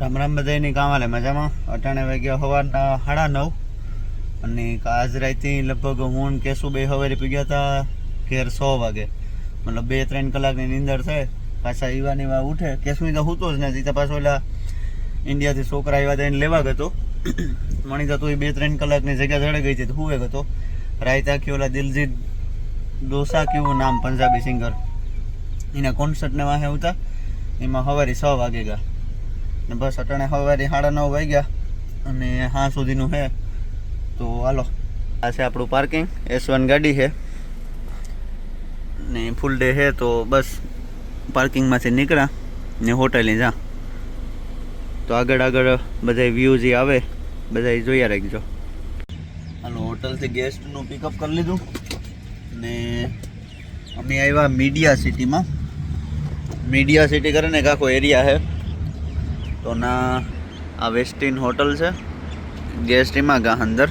રામ રામ બધાની કામ આલે મજામાં? અટાણે વાગ્યા સવારના સાડા નવ. અને આજ રાતથી લગભગ હું કેસુ બે સવારે પી ગયા હતા ઘેર સો વાગે. મતલબ બે ત્રણ કલાકની નીંદર થાય, પાછા ઈવાની વા ઉઠે. કેસુની તો હૂતો જ નથી, તો પાછો ઓલા ઇન્ડિયાથી છોકરા આવ્યા હતા લેવા ગયો મણી તો એ બે ત્રણ કલાકની જગ્યા ચડે ગઈ છે, તો હુવે ગયો રાયતા આખી ઓલા દિલજીત ડોસા કેવું નામ, પંજાબી સિંગર. એના કોન્સર્ટને વાહે આવતા, એમાં સવારે છ વાગે ગયા ને બસ અટાણે સવારે સાડા નવ વાગ્યા અને હા સુધીનું છે તો હાલો. આ છે આપણું પાર્કિંગ એસ વન ગાડી છે. ને ફૂલ ડે છે, તો બસ પાર્કિંગમાંથી નીકળ્યા ને હોટેલે જા. તો આગળ આગળ બધા વ્યૂ જે આવે, બધા જોયા રાખજો. હાલો હોટલથી ગેસ્ટનું પિકઅપ કરી લીધું. ને અમે આવ્યા મીડિયા સિટીમાં મીડિયા સિટી કરીને એક આખો એરિયા છે. તો ના આ વેસ્ટિન હોટલ છે. ગેસ્ટ એમાં ગા અંદર.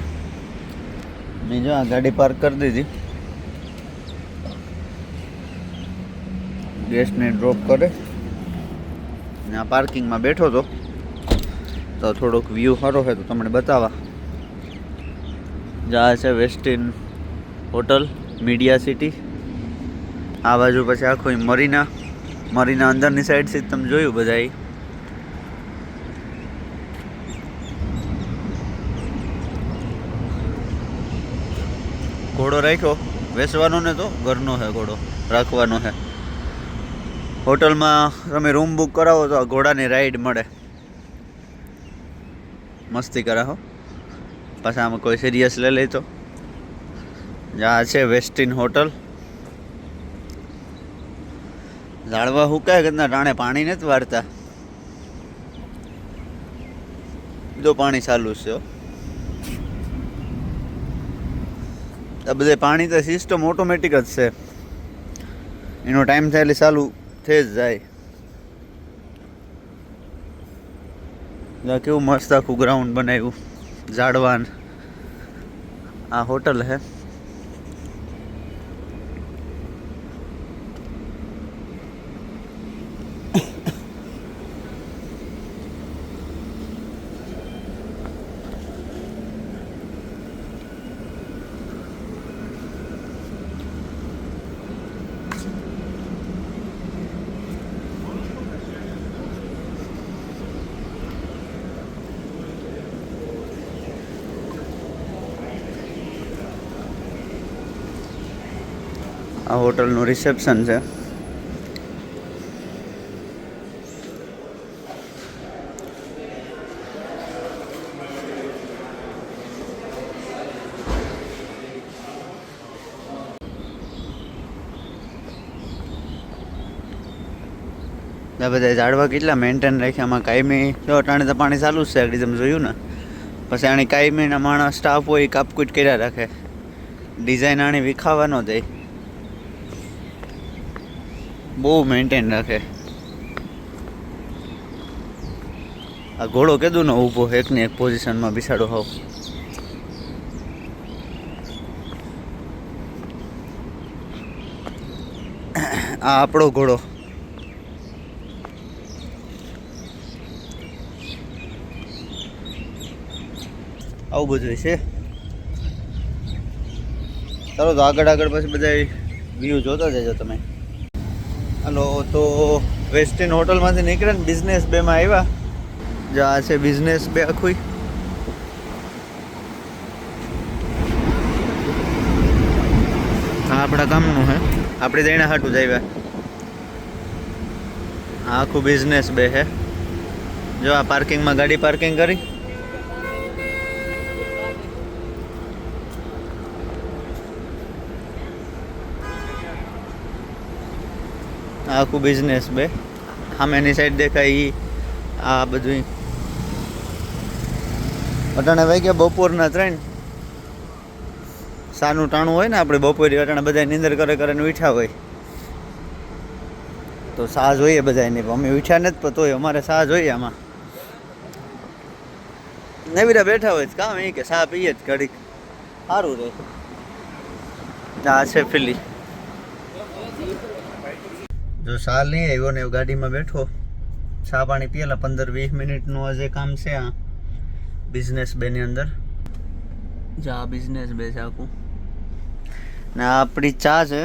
મેં જો આ ગાડી પાર્ક કરી દીધી. ગેસ્ટને ડ્રોપ કરે. ને આ પાર્કિંગમાં બેઠો હતો તો થોડોક વ્યૂ સારો છે તો તમને બતાવવા જા છે વેસ્ટિન હોટલ મીડિયા સિટી આ બાજુ પછી આખું મરીના મરીના અંદરની સાઈડથી જ તમે જોયું બધા ઘોડો રાખ્યો. વેચવાનો ને તો ઘરનો છે ઘોડો, રાખવાનો છે હોટલમાં તમે રૂમ બુક કરાવો તો આ ઘોડાની રાઈડ મળે. મસ્તી કરાવો પાછા આમાં કોઈ સિરિયસ લઈ લે તો. આ છે વેસ્ટિન હોટલ. ઝાડવા હુકાય કે રાણે પાણી નથી વાળતા? તો પાણી ચાલુ છે આ બધે પાણી તો સિસ્ટમ ઓટોમેટિક જ છે. એનો ટાઈમ થાય એટલે ચાલુ થઈ જ જાય. કેવું મસ્ત આખું ગ્રાઉન્ડ બનાવ્યું. ઝાડવાન. આ હોટલ હે. આ હોટલનું રિસેપ્શન છે. બધા ઝાડવા કેટલા મેન્ટેન રાખ્યા? આમાં કાયમી જો અટાણે તો પાણી ચાલુ જ છે આગળ તમે જોયું ને. પછી આની કાયમીના માણસ સ્ટાફ હોય કાપકૂટ કર્યા રાખે. ડિઝાઇન આની વિખાવા ન દે બહુ મેન્ટેન રાખે. આ ઘોડો કીધું ને ઊભો, એકની એક પોઝિશનમાં બિસાડો હોવ. આ આપણો ઘોડો. આવું બધું છે. ચાલો તો આગળ આગળ પછી બધા વ્યૂ જોતા જજો તમે. હલો, તો વેસ્ટિન હોટલમાંથી નીકળે ને બિઝનેસ બેમાં આવ્યા. જો આ છે બિઝનેસ બે આખું. હા આપણા કામનું હે. આપણે જઈને હાટું જ આવ્યા. આખું બિઝનેસ બે હે. જો આ પાર્કિંગમાં ગાડી પાર્કિંગ કરી. આખું બિઝનેસ બે. સામેની સાઈડ દેખાય એ આ બધું અટાણે વાગ્યા બપોરના ત્રણ. સાનું ટાણું હોય ને આપણે બપોરે અટાણે બધા નિંદર કરે કરે ને ઉઠ્યા હોય. તો સા જોઈએ બધાને અમે વીઠ્યા નથી, પણ તોય અમારે સા જોઈએ આમાં. નવીરા બેઠા હોય કામ એ કે સા પીએ જ ઘડીક. સારું રહે આ છે પેલી જો સાલ નહીં આવ્યો ને ગાડીમાં બેઠો, ચા પાણી પીએલા, પંદર વીસ મિનિટનું આજે કામ છે આ બિઝનેસ બેની અંદર. જા બિઝનેસ બે છે આખું. ને આપણી ચા છે,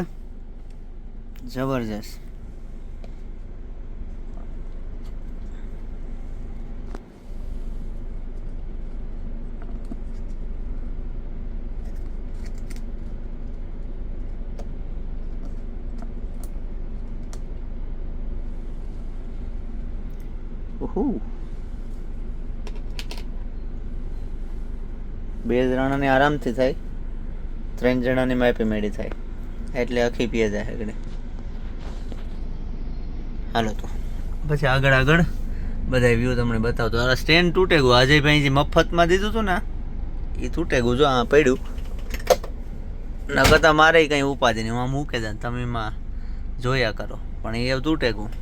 જબરજસ્ત ઓહો બે જણાની આરામથી થાય, ત્રણ જણાની માપી મેળી થાય. એટલે આખી પીએ જાય આગળ હાલો તો. પછી આગળ આગળ બધા વ્યૂ તમને બતાવતો. આ સ્ટેન્ડ તૂટે ગયું. અજયભાઈ જે મફતમાં દીધું હતું ને એ તૂટે ગયું. જો આ પડ્યું. ન કરતા મારે કંઈ ઉપાધિ નહીં. હું મૂકે જાય તમે એમાં જોયા કરો. પણ એ તૂટે ગયું.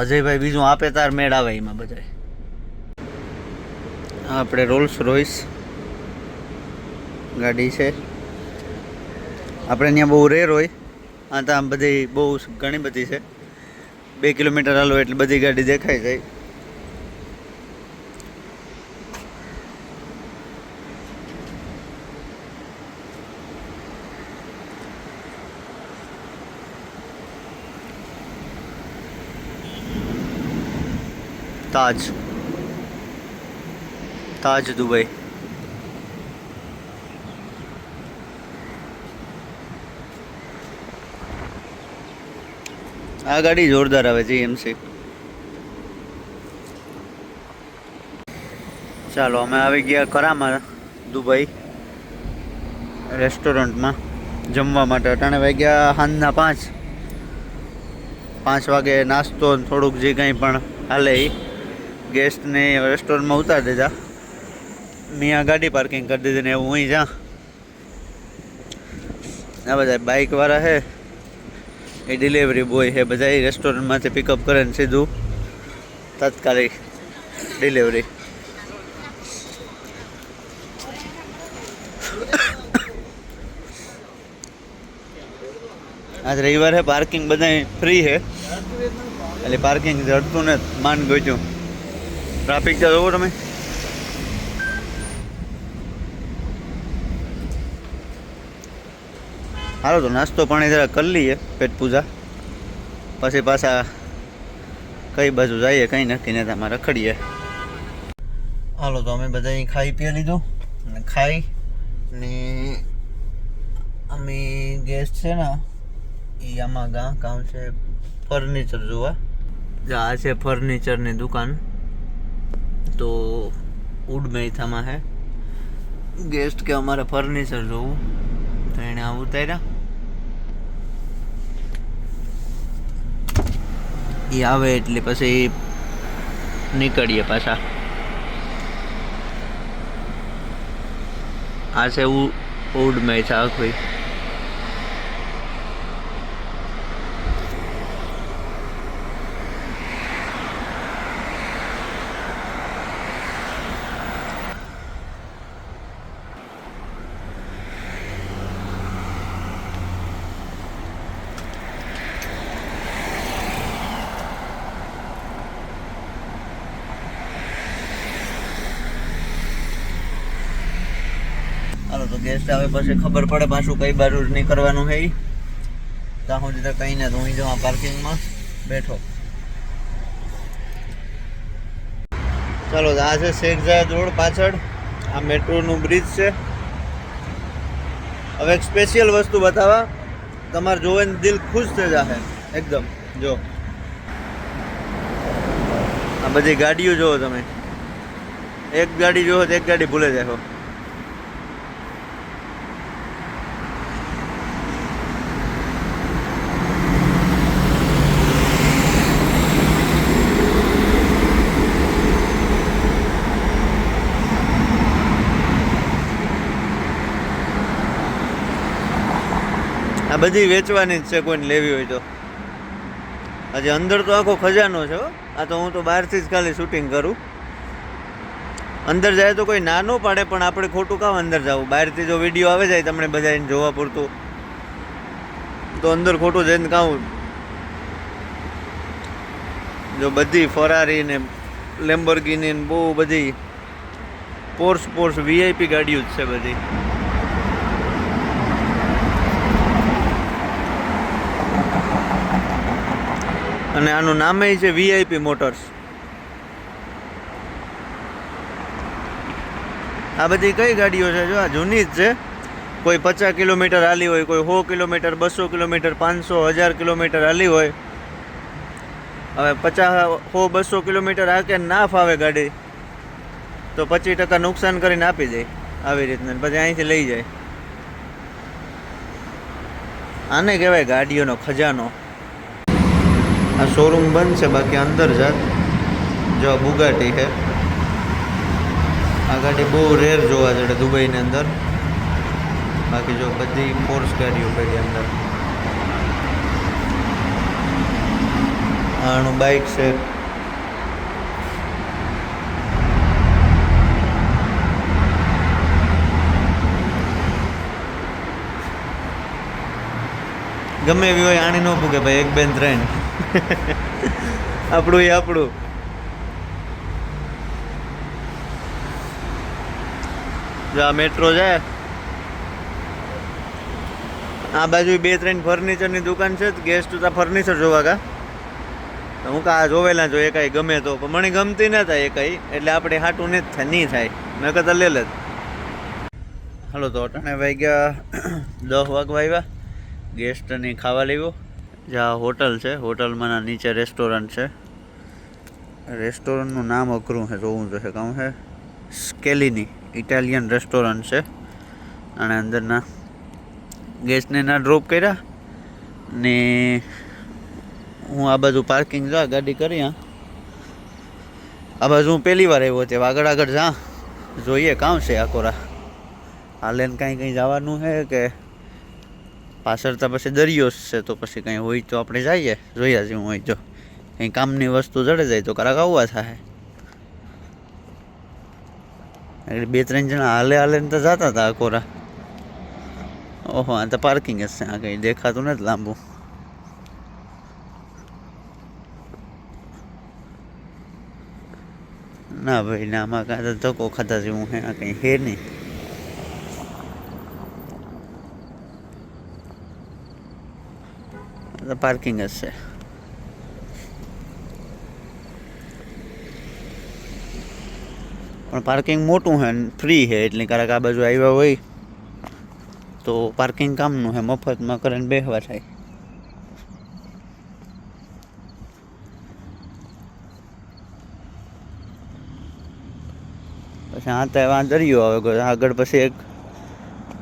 અજયભાઈ બીજું આપે તાર મેળ આવે એમાં બધાય. આપણે રોલ્સ રોઈસ ગાડી છે. આપણે અહીંયા બહુ રેર હોય. આ તો આમ બધી બહુ ઘણી બધી છે. બે કિલોમીટર હાલો એટલે બધી ગાડી દેખાઈ જાય તાજ. તાજ દુબઈ. આ ગાડી જોરદાર આવે છે એમસી ચાલો, અમે આવી ગયા કરામાં દુબઈ રેસ્ટોરન્ટમાં જમવા માટે. અટાણે વાગ્યા સાંજના પાંચ. પાંચ વાગે નાસ્તો થોડુંક જે કંઈ પણ હાલે એ ગેસ્ટને રેસ્ટોરન્ટમાં ઉતારી દીધા. મેં ગાડી પાર્કિંગ કરી દીધી ને એવું હું જા. આ બધા બાઇકવાળા છે એ ડિલિવરી બોય છે. બધા એ રેસ્ટોરન્ટમાંથી પિકઅપ કરે ને સીધું. તાત્કાલિક ડિલિવરી આજ રવિવાર હે પાર્કિંગ બધા ફ્રી છે. એટલે પાર્કિંગ જડતું ને માન ગયું ટ્રાફિક તો જોવો તમે? હાલો તો નાસ્તો પાણી જરા કરી લઈએ, પેટ પૂજા. પછી પાછા કઈ બાજુ જઈએ, કંઈ નક્કી ને અમારે રખડીએ. હાલો તો અમે બધા અહીં ખાઈ પી લીધું અને ખાઈ ને અમે ગેસ છે ને, એ આમાં ગા, કામ છે ફર્નિચર જોવા. આ છે ફર્નિચરની દુકાન. તો ઉડ મૈથામાં હે ગેસ્ટ કે અમારે ફર્નિચર જોવું. તો એને આ ઉતાર્યા. એ આવે એટલે પછી નીકળીએ પાછા. આ છે ઉડ મૈથા આખું ગેસ્ટ આવે પછી ખબર પડે પાછું કઈ બાજુ નીકળવાનું ઈ. ત્યાં સુધી તો કઈ ના તો હું જવા પાર્કિંગમાં બેઠો. ચાલો આ છે શેખ ઝાયદ રોડ પાછળ. આ મેટ્રોનું બ્રિજ છે. હવે એક સ્પેશિયલ વસ્તુ બતાવવા. તમારે જોવે દિલ ખુશ થઈ જશે એકદમ. જો. આ બધી ગાડીઓ જોવો તમે. એક ગાડી જોવો તો એક ગાડી ભૂલે જાઓ બધી વેચવાની જ છે કોઈને લેવી હોય તો. આજે અંદર તો આખો ખજાનો છે. આ તો હું તો બહારથી જ ખાલી શૂટિંગ કરું. અંદર જાય તો કોઈ નાનો પાડે, પણ આપણે ખોટું કામ અંદર જવું? બહારથી જો વીડિયો આવે જાય તમને બધાને જોવા પૂરતું. તો અંદર ખોટું જઈને કામ. જો બધી ફરારી ને લેમ્બરગીની ને બહુ બધી પોર્સ પોર્સ વીઆઈપી ગાડીઓ જ છે બધી. અને આનું નામે છે વીઆઈપી મોટર્સ આ બધી કઈ ગાડીઓ છે જો? આ જૂની જ છે. કોઈ પચાસ કિલોમીટર હાલી હોય, કોઈ સો કિલોમીટર, બસો કિલોમીટર, પાંચસો, હજાર કિલોમીટર હાલી હોય. હવે પચાસ સો, બસો કિલોમીટર હાકે ના ફાવે ગાડી, તો પચીસ ટકા નુકસાન કરીને આપી દે આવી રીતના, પછી અહીંથી લઈ જાય. આને કહેવાય ગાડીઓનો ખજાનો. આ શોરૂમ બંધ છે બાકી અંદર જાત. જો બુગાટી છે. આ ગાડી બહુ રેર જોવા જડે દુબઈની અંદર. બાકી જો બધી ફોર્સ ગાડીઓ પડી અંદર. આનું બાઇક છે. ગમે એવી હોય આણી ન પૂગે ભાઈ, એક બેન ત્રણ. આપણું એ આપણું. જો આ મેટ્રો જાય આ બાજુ બે ત્રણ ફર્નિચરની દુકાન છે. ગેસ્ટ તો ફર્નિચર જોવા કા હું કા જોવેલા જો એ કાંઈ ગમે તો. પણ મને ગમતી ન થાય એ કાંઈ એટલે આપણે હાટું ને જ નહીં થાય. મેં કહેતા લે લે. હાલો તો અટાણે વાગ્યા દસ વાગવા આવ્યા. ગેસ્ટને ખાવા લેવો. જ્યાં હોટલ છે હોટલમાં નીચે રેસ્ટોરન્ટ છે. રેસ્ટોરન્ટનું નામ અઘરું છે, જોવું જોઈએ કહું છે સ્કેલિની ઇટાલિયન રેસ્ટોરન્ટ છે. અને અંદરના ગેસ્ટને ના ડ્રોપ કર્યા. ને હું આ બાજુ પાર્કિંગ જા, ગાડી કરી આ. આ બાજુ હું પહેલી વાર આવ્યો ત્યાં. આગળ આગળ જા. જોઈએ, કામ છે આ કોરા હાલે ને કાંઈ, કંઈ જવાનું છે કે પાછળ તો પછી દરિયો જ છે, તો પછી કંઈ હોય તો આપણે જઈએ. જોયા જેવું હોય જો. કંઈ કામની વસ્તુ જડે જાય તો કરાક આવવા થાય. એટલે બે ત્રણ જણા હાલે હાલે ને તો જતા હતા આ કોરા ઓહો, આ તો પાર્કિંગ જ છે, આ કંઈ દેખાતું નથી લાંબુ. ના ભાઈ, ના, આમાં કાં તો ધક્કો ખાતા જેવું હે આ કંઈ હે નહીં આ તો પાર્કિંગ જ છે પણ પાર્કિંગ મોટું છે ફ્રી છે એટલે ક્યારેક આ બાજુ આવ્યા હોય તો પાર્કિંગ કામનું છે મફતમાં કરીને બેસવા થાય. પછી આ તો આ દરિયો આવે આગળ પછી એક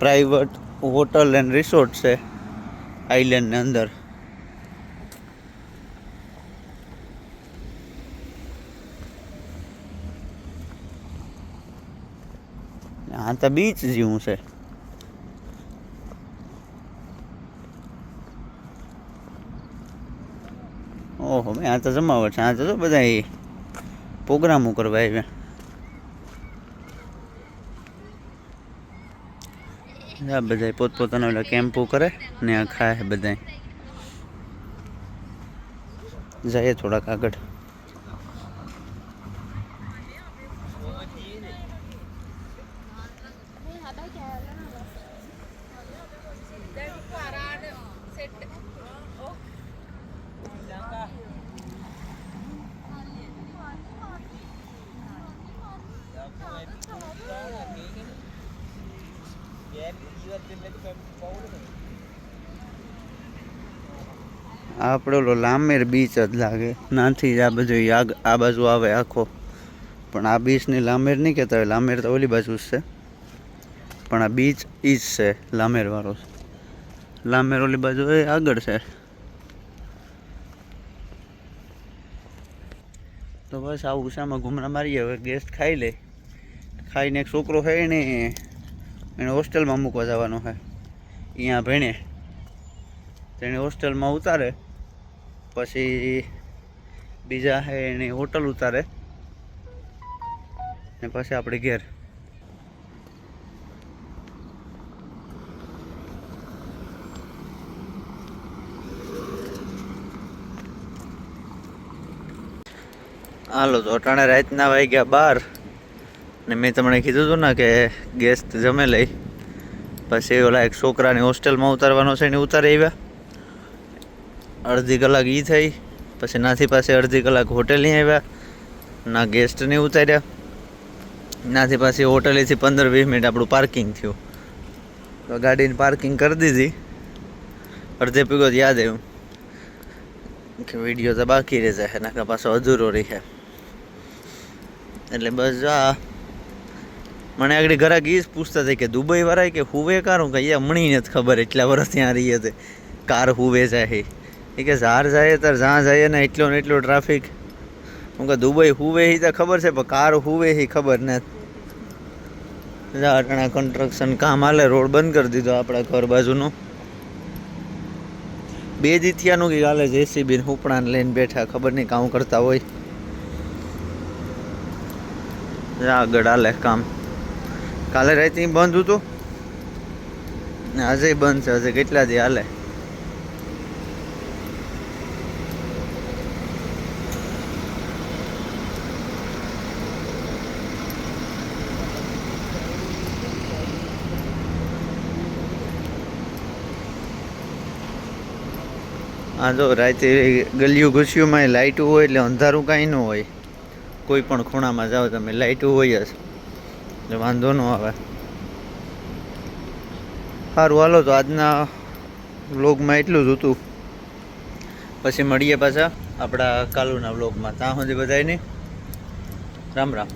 પ્રાઇવેટ હોટલ એન્ડ રિસોર્ટ છે આઈલેન્ડની અંદર. આ તો બીચ જેવું છે. ઓહો ભાઈ આ તો જમાવટ છે. આ તો બધા પ્રોગ્રામો કરવા આવ્યા. આ બધા પોતપોતાના ઓલા કેમ્પો કરે ને આ ખાય બધા જઈએ થોડાક આગળ. આપણે ઓલો લામેર બીચ જ લાગે. નાથી જ આ બધું આગ આ બાજુ આવે આખો. પણ આ બીચની લામેર નહીં કહેતા હોય. લામેર તો ઓલી બાજુ જ છે. પણ આ બીચ ઈ જ છે લામેરવાળો લામેર ઓલી બાજુ એ આગળ છે. તો બસ આ ઉષામાં ઘૂમરા મારીએ. હવે ગેસ્ટ ખાઈ લે. ખાઈને એક છોકરો છે ને એને હોસ્ટેલમાં મૂકવા જવાનો છે. અહીંયા ભણે. તેને હોસ્ટેલમાં ઉતારે. પછી બીજા હે એની હોટલ ઉતારે. ને પછી આપણે ઘેર. હાલો, તો અટાણે રાતના વાગ્યા બાર. ને મેં તમને કીધું હતું ને કે ગેસ્ટ જમે લઈ. પછી ઓલા એક છોકરાની હોસ્ટેલમાં ઉતારવાનો છે ને ઉતારી આવ્યા. અડધી કલાક એ થઈ, પછી નાથી પાસે અડધી કલાક હોટેલની આવ્યા, ના ગેસ્ટને ઉતાર્યા. નાથી પાસે હોટેલેથી પંદર વીસ મિનિટ આપણું પાર્કિંગ થયું. તો ગાડીની પાર્કિંગ કરી દીધી. અડધે પીગો યાદ આવ્યું. કે વીડિયો તો બાકી રહે છે નકા પાછો અધૂરો રહે. એટલે બસ આ. મને આગળ ઘરાક ગીસ પૂછતા હતા કે દુબઈ વાળા કે હુવે કારું? કે અહીંયા મણી નથી ખબર, એટલા વર્ષ ત્યાં રહીએ તે કાર હુવે જાય એ કે ઝાર જાય તાર જ્યાં જાય ને એટલો ને એટલો ટ્રાફિક હું કે દુબઈ હુવે હી તો ખબર છે, પણ કાર હુવે હી ખબર ને. અટાણા કન્સ્ટ્રક્શન કામ હાલે, રોડ બંધ કરી દીધો આપણા ઘર બાજુનો. બે દીથિયાનું કે કાલે જેસીબી હુપડાને લઈને બેઠા, ખબર નહીં કામ કરતા હોય. આગળ હાલે કામ. કાલે રાતે બંધ હતું? ને આજે બંધ છે, આજે કેટલા દી હાલે? હા જો રાતે ગલીયું ઘૂસ્યુંમાં લાઇટું હોય એટલે અંધારું કાંઈ ન હોય. કોઈ પણ ખૂણામાં જાઓ તમે લાઇટું હોય જ. એટલે વાંધો ન આવે. સારું, હાલો તો આજના વ્લોગમાં એટલું જ હતું. પછી મળીએ પાછા આપણા કાલુના વ્લોગમાં. ત્યાં સુધી બધાય નહીં રામ રામ.